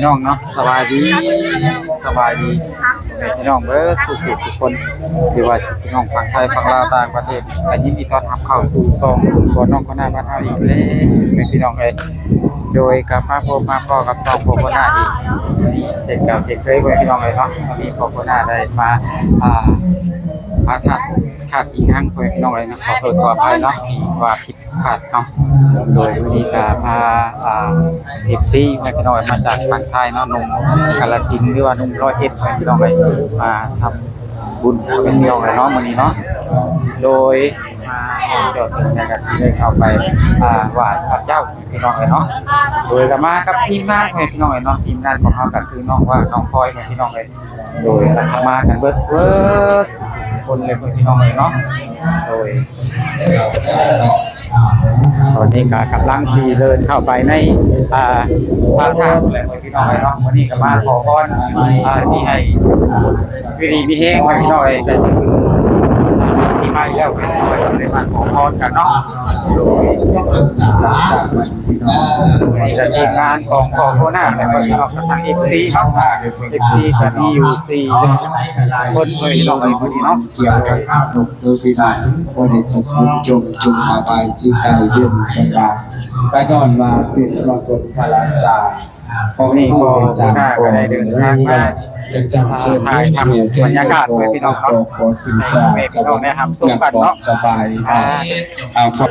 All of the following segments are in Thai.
พี่น้องเนาะสบายดีสบายดีพี่น้องเบ้อสุขสุขคนที่ว่าสิพี่น้องฝั่งไทยฝั่งลาวต่างประเทศก็ยินดีต้อนรับเข้าสู่ซองคนน้องคนหน้าบ้านเฮาอีกเลยเป็นพี่น้องเอ้ยโดยกับมาพบมาพ่อกับซองโคโคนาอีกวันนี้เสร็จเก่าเสร็จเคยไว้พี่น้องเอ้ยเนาะวันนี้โคโคนาได้มาอ่าพระธา ขาดอีกครั้งเพื่อนพี่น้องเลยนะขอโทษขออภัยเนาะที่ว่าผิดพลาดเนาะโดยวันนี้ก็พาอ่าเอฟซีเพื่อนพี่น้องมาจากฝั่งไทยเนาะนุ่มกาลสินธุ์หรือว่านุ่มร้อยเอ็ดเพื่อนพี่น้องเลยมาทำบุญเป็นพี่น้องเลยเนาะวันนี้เนาะโดยมา เจอดถึงในกันสิเลยเข้าไปอ่าไหว้พระเจ้าพี่น้องเลยเนาะโดยก็มากับทีมงานเพื่อนพี่น้องเลยเนาะทีมงานของเขาก็คือน้องว่าน้องพลอยเพื่อนพี่น้องเลยโดยมากันเบิดเบิดคนเลยคนพี่น้องเลยเนาะโดยตอนนี้ก็กำลังสีเดินเข้าไปในอ่าพระธาตุเลยพี่น้องเลยเนาะวันนี้ก็มาขอพรอ่าที่ให้วิรีมีแห้งไว้พี่น้องเลยแต่สิ่ง ที่มาแล้วพี่น้องเลยก็เลยมาขอพรกันเนาะโดยนี่ก็ทีมงานของขอโคนาเลยคนพี่น้องกับทางเอฟซีเนาะเอฟซีกับดียูซีคนเลยพี่น้องเลยคนนี้เนาะเกี่ยวกับข้าวหนุกโดยพิบาลคนในทุกข์จงจุงอาบายจิตใจเย็นสบายไปนอนมาติดมากดพลังตานี่ก็หัวหน้าก็ได้เดินทางมา ถ่ายทำบรรยากาศไว้พี่น้องเนาะขอกินจาให้พี่น้องได้ทำส้มกันเนาะสบายเอาครับ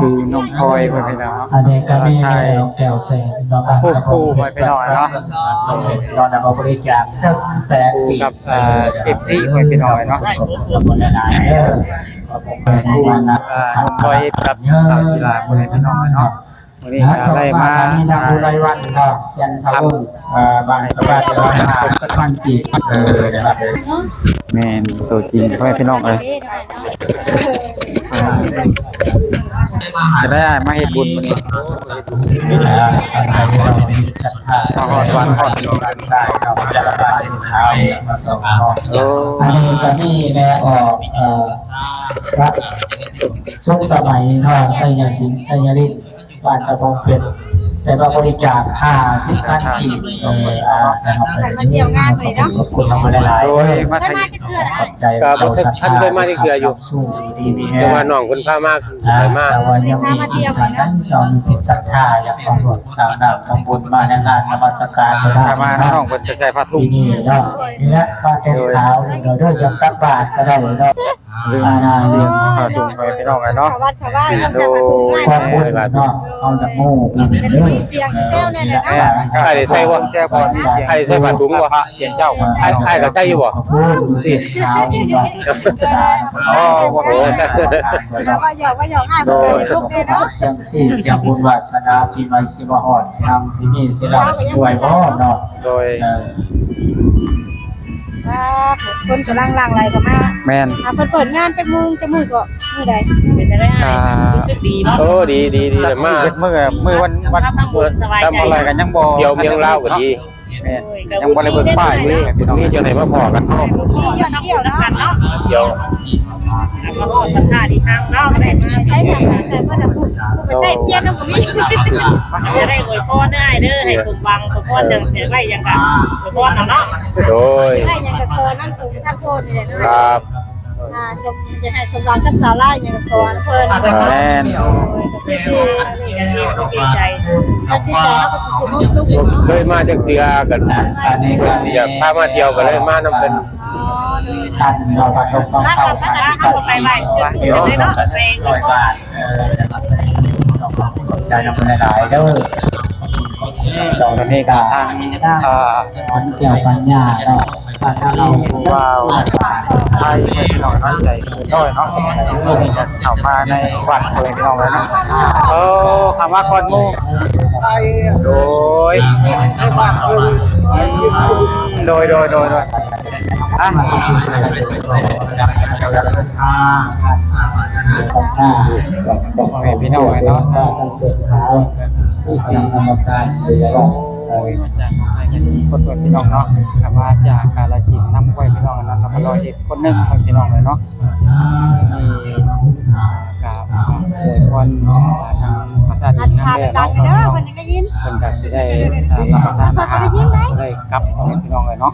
คือนมพลอยไปพี่น้องอันนี้ก็มีแก้วแก้วแสนน้องอะคู่คู่ไปพี่น้องเนาะนอนบริจาคหนึ่งแสนคู่กับเอ่อฟซีไปพี่น้องเนาะขอบคุณหลายๆเด้อขอบคุณคู่มากนะเอ่อนมพลอยกับสาวศิลาคนพี่น้องเนาะ วันนี้ก็ได้มา มีนางบุไรวันก็ยันทาวงเอ่อบางสบายเดี๋ยวเราหาสักวันจีเออนะครับแมนตัวจริงพ่อพี่น้องเลยจะได้มาเฮ็ดบุญวันนี้อันนี้เรามีศรัทธาทอดวันทอดกันได้เราจะระบายเท้ามาต่อข้อโอ้อันนี้ก็มีแม่ออกเอ่อสักสุขสมัยเนาะไสยาสินไสยฤทธิ์ บ้านตะพงเป็ดแต่ก็บริจาคห้าสิบคันกีบลงไปอ่านะครับขอบคุณเรามาหลายโดๆยมาได้ไทย มาจะเกลือนะขอบใจเราศรัทธาสู้ดีดีแต่ว่าน้องคนพามากนะใส่มาก แต่ว่ายังมีที่ทางนั้นเรามีจิตศรัทธาอยากทำบุญสร้างดาวทำบุญมาในงานนมัสการก็ได้ถ้ามาน้องเพิ่นจะใส่ผ้าทุ่งที่นี่เนาะนี่แหละป้าแก้วขาวเราด้วยยังตักบาทก็ได้เนาะลืมอาณาลืเรื่องผ้าทุ่งไปพี่น้องเลยเนาะชาวบ้านชาวบ้านต้องจะมาถึงคง่าวายมบุญเนาะเอาจากโม่เป็นสีเสียงเซลเนี่ยนะแม่ก็ได้ใส่ว่าแซ่บมีเสียงไอ้ใส่ผ้าถุงบ่พระเสียงเจ้าไอ้ไอ้ก็ใส่อยู่บ่ขอบคุณติดขาวอ๋อว่าโหแล้ว่าหยอกว่าหยอกง่ายเป็นลูกเนี่ยเนาะเสียงสี่เสียงบุญวาสนาสีไม้สีมหอดสีนังสีมีสีหลังสีรวยพ่เนาะโดย ครับคนกำลังลังไรกันมาแม่นอ่าเปิดเปิดงานจักมุงจักมือก็มือใดเป็นไปได้อ่าโอ้ดีดีดีแต่มากเมื่อเมื่อวันวันทำอะไรกันยังบ่เดี๋ยวเมียงเล่าวก็ดีแม่นยังบ่ได้เบิ่งป้ายเลยพี่น้องนี่จะไหนมาพอกันพ่อย้อนเดี่ยวเนาะเดี๋ยว แล้วก็สัมภาษณ์อีกครั้งเนาะได้มาใช้สารแต่เพื่อนพูดเป็นได้เพี้ยนน้องก็มีจะได้อวยพรได้เด้อให้สมหวังสมพรอย่างแต่ไรอย่างกันสมพรเอาเนาะโดยได้ยังกับโคนั่นคือท่านโคนี่แหละคเนาะรับอ่าสมจะให้สมหวังกับสาวไล่ยังกับโคเพิ่นแม่นชื่อดีใจถ้าที่ใจเขาก็สิชุมนุมสุขเคยมาจากเดือกันอันนี้ก็อยากพามาเที่ยวกันเลยมานำเป็น ท่านเราบัตรลงต้องเข้ามาถ้าเอาไปไหว้เดี๋ยวเนาจะเพลงร้อยบาทเออขอบใจนำหลายๆเด้อตอนนี้ก็ทางอ่าอันเกี่ยวปัญญาเนาะถ้าเราว้าวไทยพี่น้องน้อยใจน้อยเนาะลูกจะเข้ามาในวัดเลยพี่น้องเลยนะเออคำว่าคนมูโดยโดยโดยโดยโดย อะสัมภาษณ์บอกพี่น้องเนาะถ้าตั้งแต่เช้าผู้สีกรรมการเรือว่าโอ้ยมาจากไทยสี่คนเปิดพี่น้องเนาะคำว่าจากกาลสินธุ์นำไว้พี่น้องนั้นเรามาลอยเอกคนหนึ่งคนพี่น้องเลยเนาะมีกราบอวยพรทางพระธาตุออีธิกษครั้ฐางนแรกดัเนาะงๆเด้อเพิ่นยังได้ยินเพิ่นก็สิได้อ่ารับประทานอาหารได้กลับเอาพี่น้องเลยเนาะ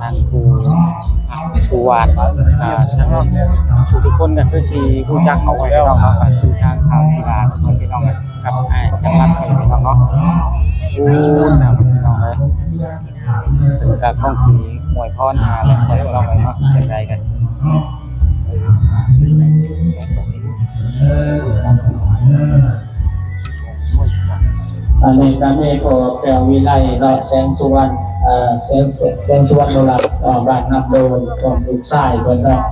ทางครูครูวานอ่าทั้งทุกทุกๆคนก็คือสิรู้จักเอาไว้แล้วเนาะก็คือทางชาวศิลาเพิ่นพี่น้องกับอ้จังหวัดพี่น้องเนาะอู้นะพี่น้องเลยเพิ่นก็คงสิอวยพรหาแล้วเพิ่นพี่น้องเลยเนาะจังไดกันอันนี้การให้ขอแก้ววิไลเราแสงสุวรรณ เอ่อแสงแสวรรณโนราบานนับโดนของลูกชายเพิ่นเนาะ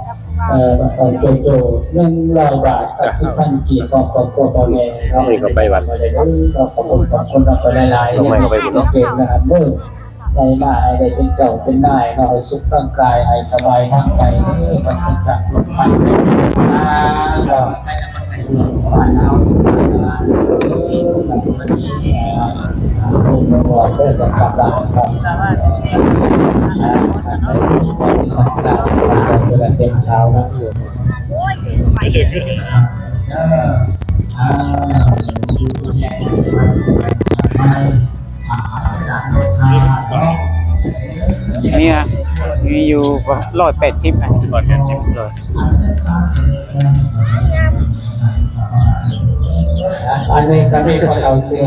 เอ่อตอนโจโจหนึ่งร้อยบาทกับที่พันกี่ของครอบครัวพ่อแม่เนาไปวัดเราขอบคุณขอบคุณเราไปหลายๆเนาะเก่งนะครับเด้อในมาให้ได้เป็นเจ้าเป็นนายเราสุขร่างกายให้สบายทางใจเด้อมันจะจักลงไปนะ เน้ำมันไปบ้านเอาวันนี้คุณบอกเด้อกับกับเราครับสักการะเวลาเต็มเช้านะไปเห็นเลยมีอะมีอยู่ร้อยแปดสิบอะร้อยแปดสิบเลย อันนี้ก็ไม่ค่อยเอาเสื้อ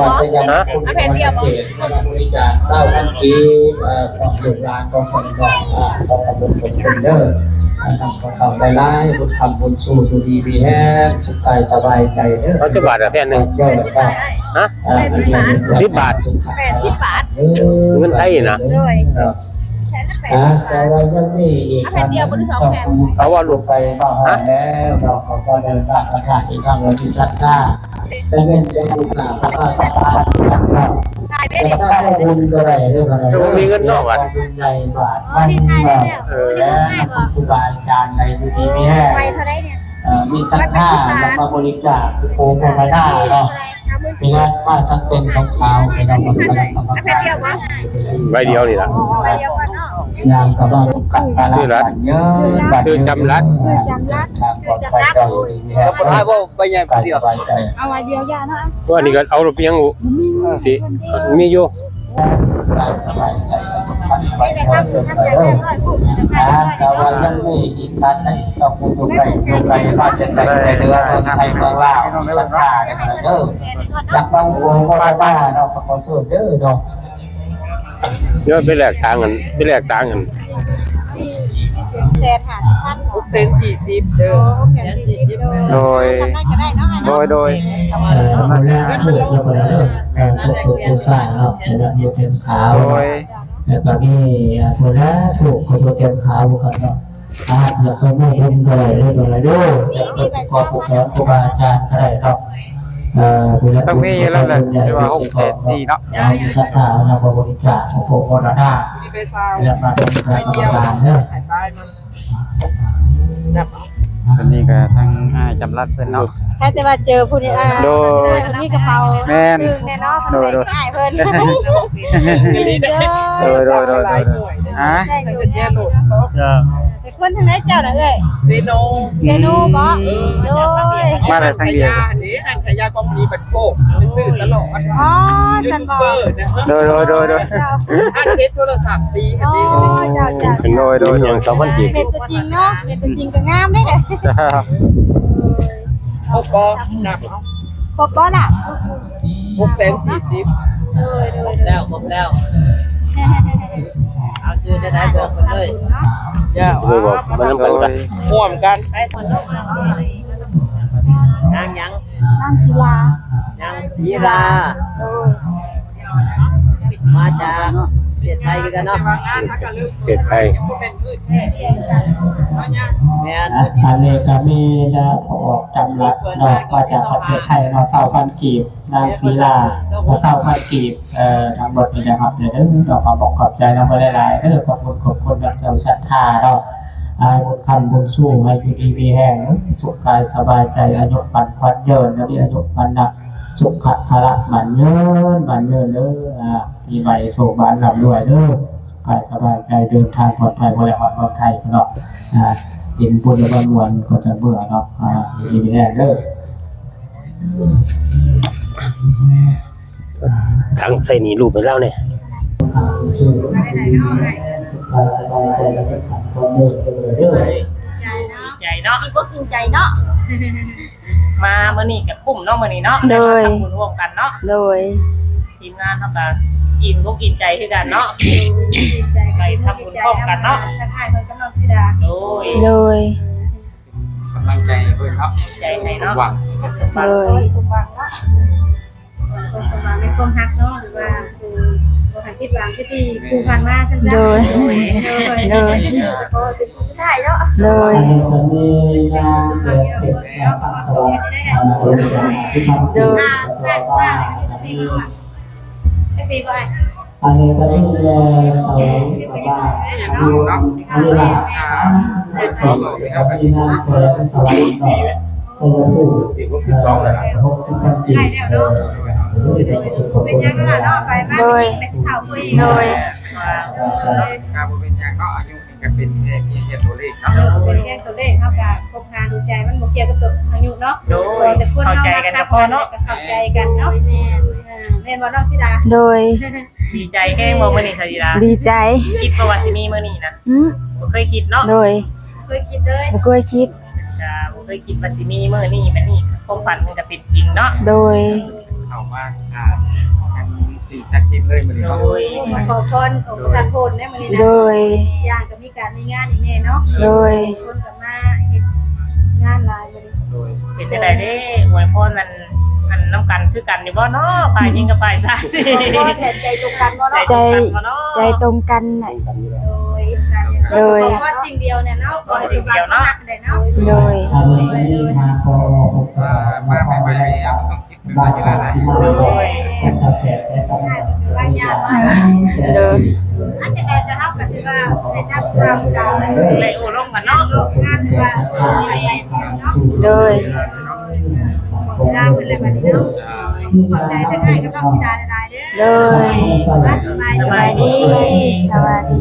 ว่าจะยังคุณสมเขตบริการเศร้าทันทีเอ่อของลูกหลานของคนบอกอ่าของขบุญคนคนเด้อทำของเขาได้ไล่บุญคำบุญสู้ดูดีมีแห้งสุขกายสบายใจเด้อเขาจะบาทอะแผ่นหนึ่งยอดก็ฮะสิบบาทแปดสิบบาทเงินไทยนะด้วย ครับแค่ละแปดอ่าสิบบาแต่ทว่ายังมีอีกอันหนึ่งต้องเขาว่าลูกไปบ้าหอแล้วเราขอก็เดินทางประกาศอีกครั้งวันที่สักหน้าแต่เงินจะลูกหลานพระราชทานครับขายได้แต่เลยถ้าได้บุญก็ได้เรื่องอะไรแต่ว่ามีเงินนอกวัดบุญใหญ่บาทมันแบบและครูบาอาจารย์ในยุดีมีแห่ไปเท่าไรเนี่ยเอ่อ มีสักหน้าแล้วมาบริจาคโคมพระหน้าเนาะมีงานมาทั้งเป็นของเขาเป็นเราสำคัญสำคัญแค่เดียววะใบเดียวนี่ละไปเดียวกันเนาะยามกับว่ากัดตาลาเยอะชื่อจำรัดชื่อจำรัดทางปลอดภัยก็อยู่ดีมีแห่คนไทยว่าไปใหญ่กายเดียสวบายใจเอาไว้เดียวยาเนาะตัวนี้ก็เอารถเพียงที่มีอยู่กาย สบายใจมันไปแต่ก็ทำจนไปเริ่มนะแต่ว่ายังมีอีกกานหนึงก็คงอยู่ไกลอยู่ไกลบ้านจะไกลในเรือเมืองไทยเมืองลาวสักหน้าเนี่ยเด้อจากบางโงก็ได้บ้าเนาะขอสู้เด้อเนาะเดี๋ยวไปแลกตังกันไปแลกตังกัน แสนหาสิบพันหกเซนสี่สิบเด้อแสนสี่สิบโดยทำได้ก็ได้เนาะโดยโดยเออสำนักงานถูกแล้วก็เด้อเออถูกถูกถูกสร้างเนาะเดี๋ยวอยู่เป็นขาวโดยแล้วก็มีถูกแล้วถูกคนตัวเต็มขาวกันเนาะอ่าแล้วก็ไม่เห็นก็ได้เด้อก็ได้เด้อแล้วก็ขอผู้แทนครูบาอาจารย์ก็ได้ครับเอ่อดูแลต้องมีอยู่แล้วแหละที่ว่าหกแสนสี่เนาะเรามีศรัทธาเราบริจาคโอ้โหโอราดาแล้วมาเป็นพระกรรมการเนอะ วันนี้ก็ทางอ้ายจำรัดเพิ่นเนาะ แค่แต่ว่าเจอผู้นี้อ่าโดย มีกระเป๋าแม่น ดึงแน่นอนโดยโดยง่ายเพิ่นเด้อโดยโดยโดยโดยฮะได้อยู่แน่โดดเป็นคนทางไหนเจ้าน่ะเอ้ยเซโนเซโนบ่โดยมาได้ทางเดียวอันนี้อันขยากองมีบัตรโกกไปซื้อตลอดอ๋อยูจันทูบบเบออกร์นะโดยโดยโดยโดย เจ้าอันเคสโทรศัพท์ดีอ๋ค่ะอดีเจ้าเจ้า เป็นโดยโดยอย่างสองพันกีบเป็นตัวจริงเนาะเป็นตัวจริงก็งามได้เด้อจ้าหกกอนับเอาครบบ่ล่ะหกแสนสี่สิบโดยโดยแล้วครบแล้ว เอาซื้อจะได้บอกกันเลยย่าเลยบอกมันน้ำโดกันกันยห่วมกันนางยังนั่งศิลานางศรีราโดยมาจาก เสียไทยกันเนาะเขตไทยแม่นอันนี้ก็มีนะออกจำรัดเนาะมาจากประเทศไทยเนาะเศร้าพันกีบนางศรีลาเศร้าพันกีบเอ่อทั้งหมดนี่นะครับเดี๋ยวเด้อเราขอบอกขอบใจน้องไปหลายๆเด้อขอบคุณขอบคุณแบบเจ้าศรัทธาเนาะอาบุญคำบุญสู้ให้อยู่ดีมีแห้งสุขกายสบายใจอายุปันควันเยินนะที่อายุปันหนะสุขะภละมันเยินมันเยินเด้ออ่า มีใบโศกบานหลับรวยเด้อกายสบายใจเดินทางปลอดภัยบริหารปลอดภัยเนาะอ่าเห็นบุญวันวันก็จะเบื่อเนาะอ่าดีแน่เด้อทางใส่หนีรูปไปแล้วเนี่ยกายสบายใจแล้วก็ขันความเดินไปเลยเด้อใหญ่เนาะมีก็กินใจเนาะมามื้อนี้กับกลุ่มเนาะมื้อนี้เนาะโดยทำบุญร่วมกันเนาะโดยทีมงานเฮาก็ อิ่มทุกอิ่มใจคือกันเนาะ ไปทำบุญพร้อมกันเนาะทักทายเพิ่นกำลังสิดาโดยโดย กำลังใจเพิ่นเนาะใจให้เนาะ หวังสมบัติโดย สมหวังเนาะคนสมหวังในความฮักเนาะหรือว่าคือบ่ให้ผิดหวังที่ที่ผูกพันมาซั่นๆโดยโดยโดยก็พอเป็นผู้สุดท้ายเนาะ โดยอันนี้คนนี้น่าเสียเด็กแล้วสวัสดีอันนี้ที่ทำโดยอ่าแม่ว่าอยู่กับพี่ก็ไอ้ พี่ก็ไอ้อันนี้ก็ที่เอ่อสาวสบายดูอันนี้ล่ะอันนี้น่าเสียสบายต่อใช่แล้วผู้หกสิบพันสี่ได้แล้วเนาะเป็นยังไงล่ะเนาะไปบ้านพี่ไปเฒ่าคุยโดยการบ่เป็นหยังเนาะอายุนี่ก็เป็นแค่เพียงแค่ตัวเลขเนาะเป็นแจ้งตัวเลขเท่ากับคบหาดูใจมันบ่เกี่ยวกับตัวอายุเนาะโดยแต่คนเข้าเฮาใจรักกันกัก็บพอกันเนาะเข้าใจกันเนาะ แม่นแม่นบ่น้องสิดาโดยดีใจแค่บ่มื้อนี้สวัสดีลาดีใจคิดบ่ว่าสิมีมื้อนี้นะหืมบ่เคยคิดเนาะโดยเคยคิดเลยบ่เคยคิดจะบ่เคยคิดว่าสิมีมื้อนี้แบบนี้ความฝันมันจะเป็นจริงเนาะโดยเข้ามาอ่าทางสิ่งศักดิ์สิทธิ์เลยมื้อนี้โดเนาะยขอพรของประธานโพนได้มื้อนี้นะโดยอย่างก็มีการมีงานอีกแน่เนาะโดยคนก็มาเฮ็ดงานหลายมื้อนี้โดยเป็นจังไดเด้อวยพรมัน อันนํกันคือกันนี่บ่เนาะฝ่ายหญิงกับฝ่ายชายขอแผ่ใจตรงกันบ่เนาะใจตรงกันบ่เนาะใจตรงกันน่ะ โดยการขอสิ่งเดียวเนี่ยเนาะขอให้สมหวังรักได้เนาะโดยอันนี้มาพอหกสิบว่าสามมามาใหม่ใหม่ๆต้องคิดถึงบ้านอยู่บ้าแล้วนะนที่มาเลยแต่ถ้าแผลแต่ต้องง่ายเป็นบางอย่างว่าโดย อาจจะได้จะเฮาก็ถือว่าได้รับความดาวได้เลยโอ้ลงกันเนาะโลกงานหรือว่าอะไรเนาะ โดยเว ลาเป็นอะไรแบบนี้เนาะขอบใจท่านให้กับน้องชิดาได้เด้อโดย สบายสวัสดี สวัสดี